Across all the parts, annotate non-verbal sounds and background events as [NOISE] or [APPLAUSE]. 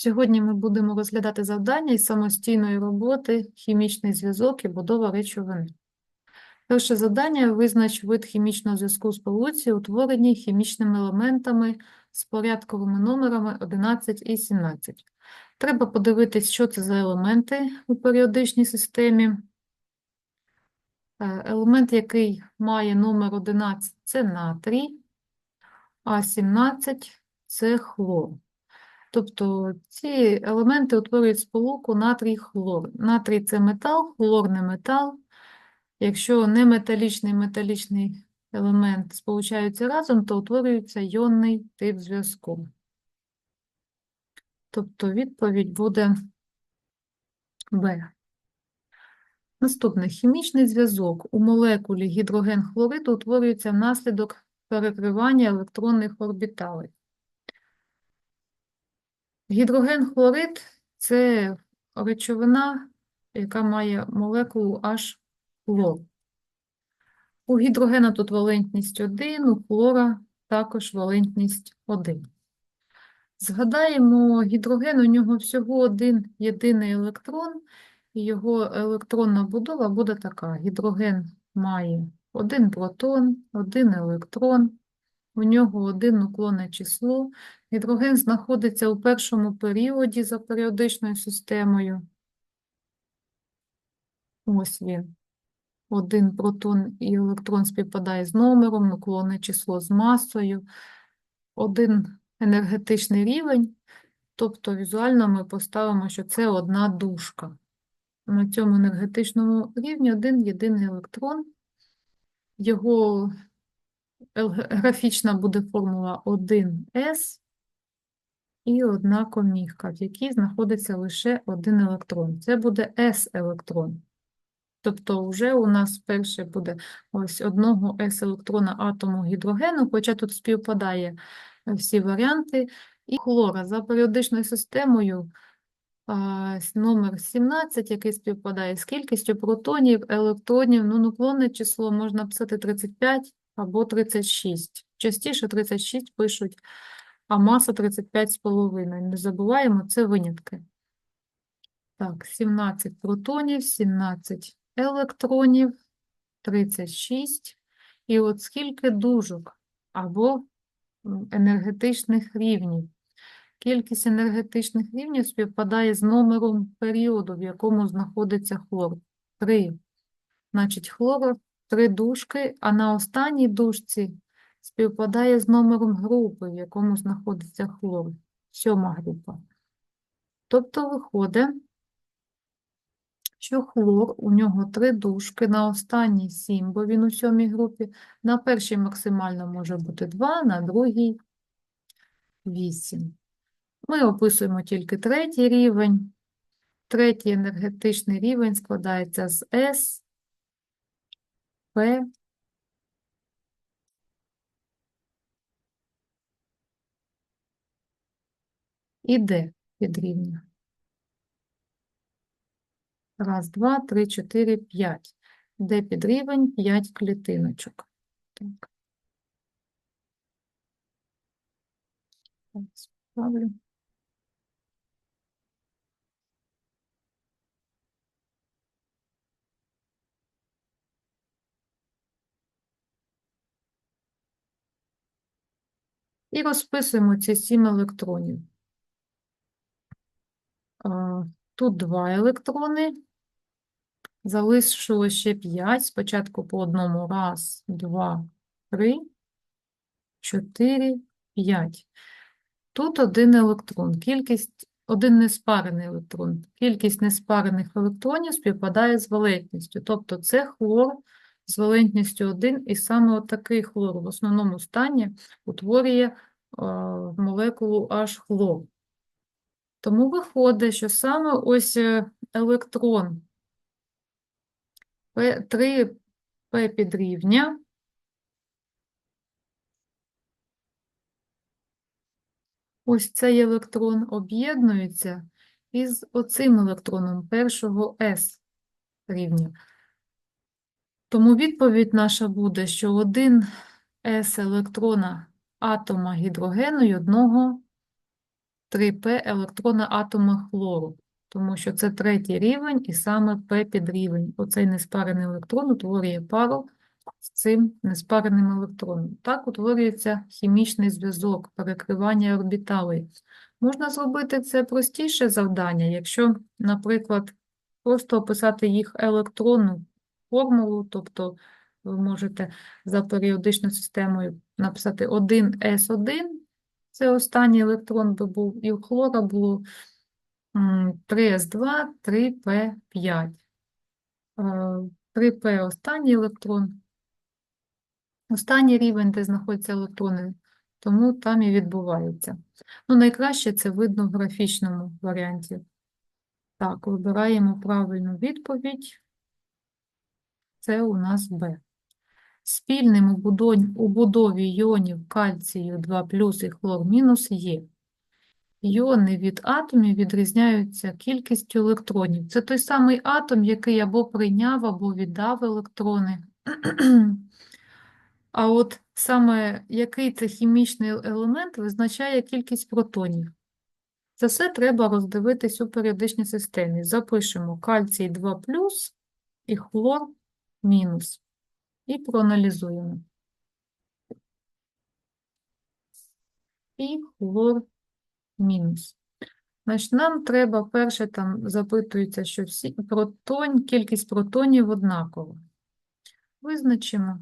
Сьогодні ми будемо розглядати завдання із самостійної роботи, хімічний зв'язок і будова речовини. Перше завдання – визнач вид хімічного зв'язку сполуці, утвореній хімічними елементами з порядковими номерами 11 і 17. Треба подивитись, що це за елементи у періодичній системі. Е, Елемент, який має номер 11 – це натрій, а 17 – це хлор. Тобто ці елементи утворюють сполуку натрій-хлор. Натрій – це метал, хлор – не метал. Якщо неметалічний металічний елемент сполучаються разом, то утворюється йонний тип зв'язку. Тобто відповідь буде Б. Наступне. Хімічний зв'язок. У молекулі гідроген-хлориду утворюється внаслідок перекривання електронних орбіталей. Гідроген-хлорид – це речовина, яка має молекулу H хлор. У гідрогена тут валентність 1, у хлора також валентність 1. Згадаємо, гідроген, у нього всього один єдиний електрон, і його електронна будова буде така. Гідроген має один протон, один електрон, у нього один нуклонне число. Гідроген знаходиться у першому періоді за періодичною системою. Ось він. Один протон і електрон співпадає з номером, нуклонне число з масою, один енергетичний рівень, тобто візуально ми поставимо, що це одна дужка. На цьому енергетичному рівні один єдиний електрон. Його графічна буде формула 1С і одна комірка, в якій знаходиться лише один електрон. Це буде С-електрон. Тобто вже у нас перше буде ось одного С-електрона атому гідрогену, хоча тут співпадає всі варіанти. І хлора за періодичною системою номер 17, який співпадає з кількістю протонів, електронів, ну, нуклонне число можна писати 35 або 36. Частіше 36 пишуть, а маса 35,5. Не забуваємо, це винятки. Так, 17 протонів, 17 електронів, 36. І от скільки дужок або енергетичних рівнів. Кількість енергетичних рівнів співпадає з номером періоду, в якому знаходиться хлор. 3. Значить, хлор три дужки, а на останній дужці співпадає з номером групи, в якому знаходиться хлор. Сьома група. Тобто виходить, що хлор, у нього три дужки, на останній 7, бо він у сьомій групі, на першій максимально може бути 2, на другій 8. Ми описуємо тільки третій рівень. Третій енергетичний рівень складається з S, P і D підрівня. Раз, два, три, чотири, п'ять. Де підрівень 5 клітиночок. Так. І розписуємо ці 7 електронів. Тут 2 електрони. Залишилось ще 5. Спочатку по одному. Раз, два, три, чотири, п'ять. Тут один електрон. Кількість, один неспарений електрон. Кількість неспарених електронів співпадає з валентністю. Тобто це хлор з валентністю 1, і саме отакий хлор в основному стані утворює молекулу H-хлор. Тому виходить, що саме ось е, електрон 3 П підрівня ось цей електрон об'єднується із оцим електроном першого С рівня. Тому відповідь наша буде, що один С електрона атома гідрогену і одного 3П електрона атома хлору, тому що це третій рівень і саме П підрівень. Оцей неспарений електрон утворює пару з цим неспареним електроном. Так утворюється хімічний зв'язок, перекривання орбіталей. Можна зробити це простіше завдання, якщо, наприклад, просто описати їх електронну формулу, тобто ви можете за періодичною системою написати 1s1, це останній електрон би був, і у хлора було м, 3s2, 3p5. 3p останній електрон, останній рівень, де знаходяться електрони, тому там і відбувається. Ну, найкраще це видно в графічному варіанті. Так, вибираємо правильну відповідь. Це у нас Б. Спільним у будові іонів кальцію 2 плюс і хлор мінус є. Іони від атомів відрізняються кількістю електронів. Це той самий атом, який або прийняв, або віддав електрони. [CLEARS THROAT] А от саме який це хімічний елемент визначає кількість протонів. Це все треба роздивитись у періодичній системі. Запишемо кальцій 2 і хлор мінус. І проаналізуємо. І хлор мінус. Значить, нам треба, перше, там запитується, що всі протон, кількість протонів однакова. Визначимо.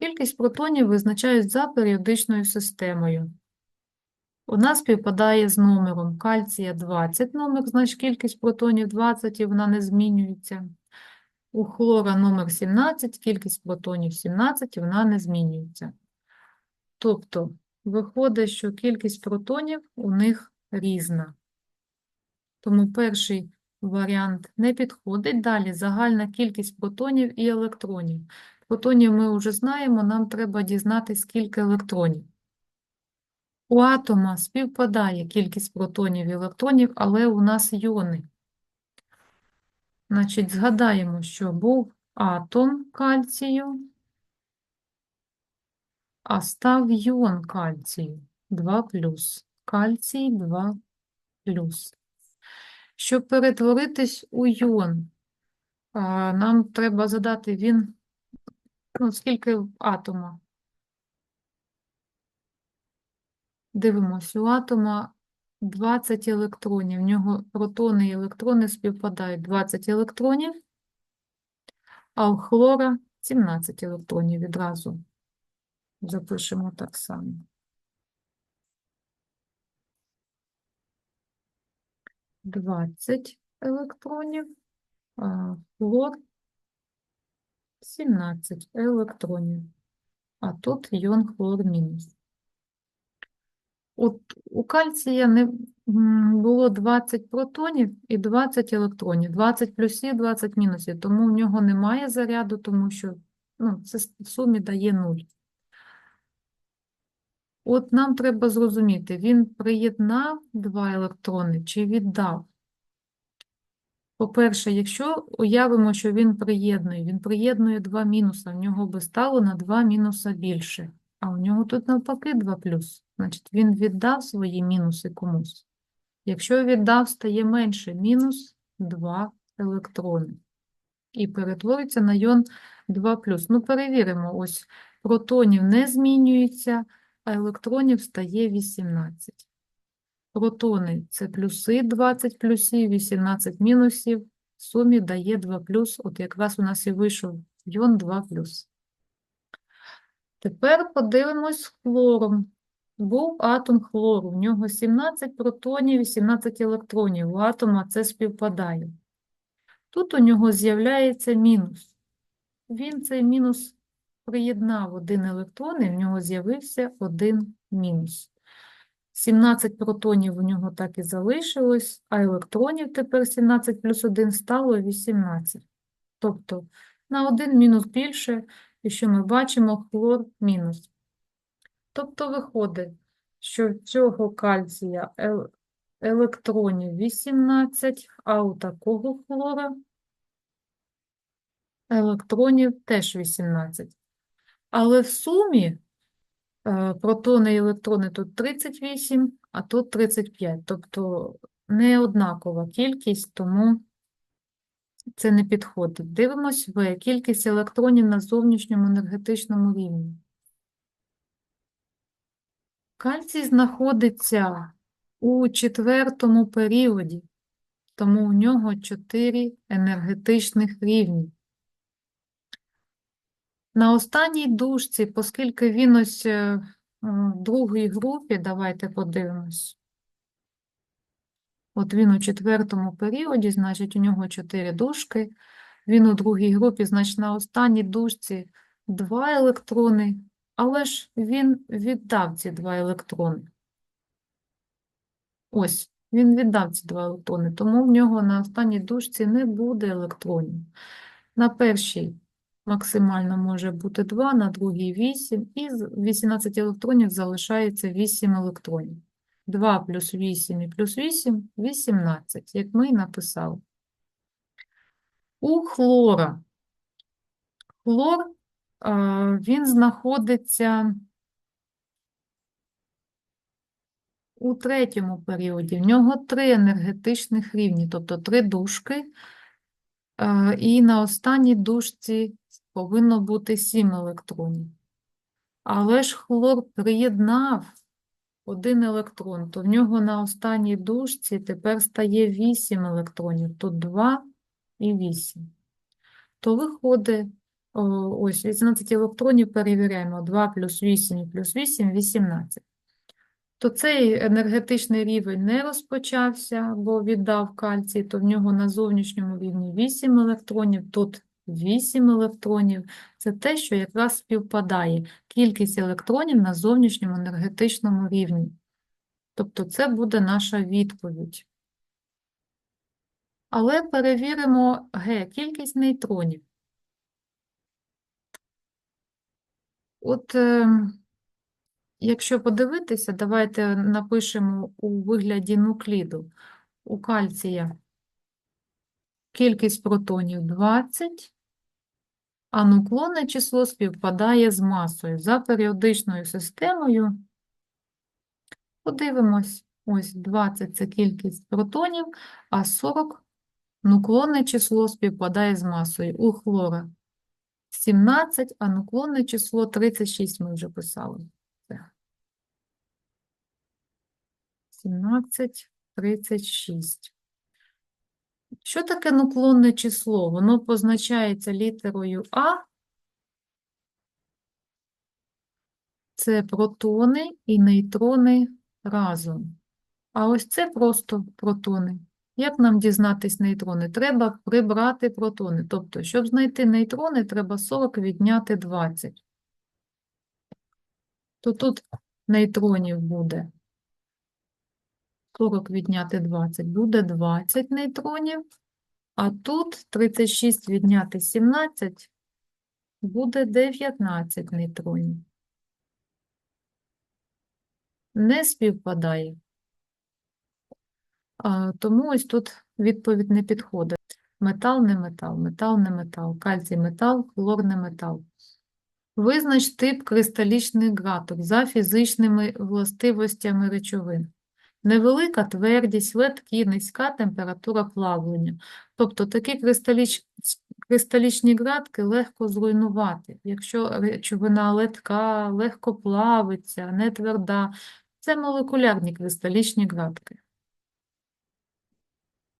Кількість протонів визначають за періодичною системою. Нас співпадає з номером кальція 20 номер, значить кількість протонів 20 і вона не змінюється. У хлора номер 17, кількість протонів 17 вона не змінюється. Тобто, виходить, що кількість протонів у них різна. Тому перший варіант не підходить. Далі загальна кількість протонів і електронів. Протонів ми вже знаємо, нам треба дізнатися, скільки електронів. У атома співпадає кількість протонів і електронів, але у нас йони. Значить, згадаємо, що був атом кальцію, а став йон кальцію. 2 Кальцій 2 Щоб перетворитись у йон, нам треба задати він, ну, скільки атома. Дивимося, у атома 20 електронів. В нього протони і електрони співпадають 20 електронів, а у хлора 17 електронів відразу. Запишемо так само. Двадцять електронів, а хлор 17 електронів. А тут йон хлор мінус. От у кальція не було 20 протонів і 20 електронів, 20 плюсів, 20 мінусів, тому в нього немає заряду, тому що ну, це в сумі дає 0. От нам треба зрозуміти, він приєднав два електрони чи віддав. По-перше, якщо уявимо, що він приєднує, він приєднує два мінуса, в нього би стало на два мінуса більше, а у нього тут навпаки 2 плюс. Значить, він віддав свої мінуси комусь. Якщо віддав, стає менше мінус 2 електрони. І перетвориться на йон 2 Ну, перевіримо, ось протонів не змінюється, а електронів стає 18. Протони це плюси 20 плюсів, 18 мінусів. В сумі дає 2 плюс. От якраз у нас і вийшов йон 2 плюс. Тепер подивимось хлором. Був атом хлору, в нього 17 протонів і 17 електронів. У атома це співпадає. Тут у нього з'являється мінус. Він цей мінус приєднав один електрон, і в нього з'явився один мінус. 17 протонів у нього так і залишилось, а електронів тепер 17 плюс 1 стало 18. Тобто на один мінус більше, і що ми бачимо, хлор мінус. Тобто виходить, що в цього кальція електронів 18, а у такого хлора електронів теж 18. Але в сумі Е, Протони і електрони тут 38, а тут 35. Тобто не однакова кількість, тому це не підходить. Дивимось В. Кількість електронів на зовнішньому енергетичному рівні. Кальцій знаходиться у четвертому періоді, тому у нього 4 енергетичних рівні. На останній дужці, оскільки він ось е, в другій групі, давайте подивимось. От він у четвертому періоді, значить, у нього 4 дужки. Він у другій групі, значить, на останній дужці 2 електрони, але ж він віддав ці 2 електрони. Ось, він віддав ці 2 електрони, тому в нього на останній дужці не буде електронів. На першій максимально може бути 2, на другій 8, і з 18 електронів залишається 8 електронів. 2 плюс 8 і плюс 8 – 18, як ми і написали. У хлора. Хлор, він знаходиться у третьому періоді. В нього три енергетичних рівні, тобто три дужки. Е, І на останній дужці повинно бути 7 електронів. Але ж хлор приєднав один електрон, то в нього на останній дужці тепер стає 8 електронів. Тут 2 і 8. То виходить, ось 18 електронів перевіряємо. 2 плюс 8 і плюс 8 – 18. То цей енергетичний рівень не розпочався, бо віддав кальцій, то в нього на зовнішньому рівні 8 електронів, тут 8 електронів. Це те, що якраз співпадає кількість електронів на зовнішньому енергетичному рівні. Тобто це буде наша відповідь. Але перевіримо Г, кількість нейтронів. От ем, Якщо подивитися, давайте напишемо у вигляді нукліду. У кальція кількість протонів 20, а нуклонне число співпадає з масою. За періодичною системою подивимось, ось 20 – це кількість протонів, а 40 нуклонне число співпадає з масою. У хлора 17, а нуклонне число 36 ми вже писали. 17, 36. Що таке нуклонне число? Воно позначається літерою А. Це протони і нейтрони разом. А ось це просто протони. Як нам дізнатись нейтрони? Треба прибрати протони. Тобто, щоб знайти нейтрони, треба 40 відняти 20. То тут нейтронів буде 40 відняти 20 буде 20 нейтронів, а тут 36 відняти 17 буде 19 нейтронів. Не співпадає. А, Тому ось тут відповідь не підходить. Метал не метал, метал не метал, кальцій метал, хлор не метал. Визнач тип кристалічних граток за фізичними властивостями речовин. Невелика твердість, легкі, низька температура плавлення. Тобто такі кристаліч... кристалічні градки легко зруйнувати. Якщо речовина легка, легко плавиться, не тверда, це молекулярні кристалічні градки.